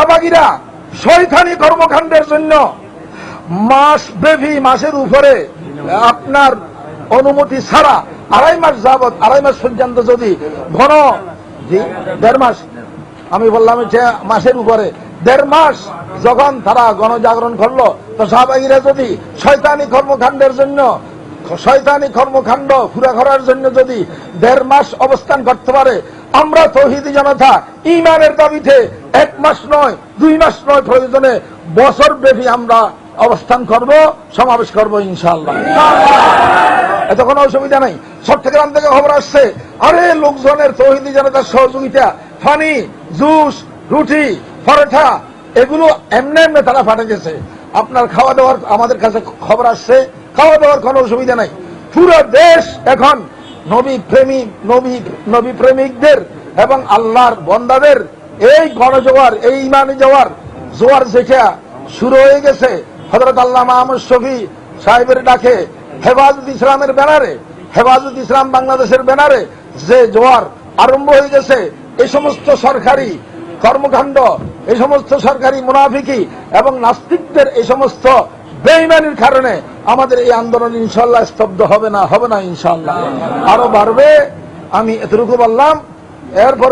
শাহবাগীরা শৈথানি কর্মকাণ্ডের জন্য মাস ব্যাপী মাসের উপরে আপনার অনুমতি ছাড়া আড়াই মাস যাবৎ, আড়াই মাস পর্যন্ত যদি ঘন দেড় মাস, আমি বললাম যে মাসের উপরে দেড় মাস যখন তারা গণজাগরণ করল, তো শাহবাগীরা যদি শয়তানি কর্মকাণ্ডের জন্য শয়তানি কর্মকাণ্ড পুরা করার জন্য যদি দেড় মাস অবস্থান করতে পারে আমরা তৌহিদি জনতা ইমানের দাবিতে এক মাস নয়, দুই মাস নয় প্রয়োজনে বছর ব্যাপী আমরা অবস্থান করব, সমাবেশ করব ইনশাআল্লাহ। এত কোনো অসুবিধা নাই। চট্টগ্রাম থেকে খবর আসছে, আরে লোকজনের তৌহিদি জনতার সহযোগিতা, ফানি, জুস, রুটি, পরোটা, এগুলো এমনি এমনি তারা পাঠিয়েছে আপনার খাওয়া দাওয়ার, আমাদের কাছে খবর আসছে, খাওয়া দাওয়ার কোনো অসুবিধা নাই। পুরো দেশ এখন নবী প্রেমী নবী নবী প্রেমিকদের এবং আল্লাহর বন্দাদের এই গণজোয়ার এই ইমানি জোয়ার জোয়ার যেটা শুরু হয়ে গেছে। হজরত আল্লাহ মাহমুদ শফি সাহেবের ডাকে হেফাজত ইসলামের ব্যানারে, হেফাজত ইসলাম বাংলাদেশের ব্যানারে যে জোয়ার আরম্ভ হয়ে গেছে, এই সমস্ত সরকারি কর্মকাণ্ড, এই সমস্ত সরকারি মুনাফিকি এবং নাস্তিকদের এই সমস্ত বেইমানির কারণে আমাদের এই আন্দোলন ইনশাল্লাহ স্তব্ধ হবে না হবে না ইনশাল্লাহ আরও বাড়বে, আমি এতটুকু বললাম, এরপর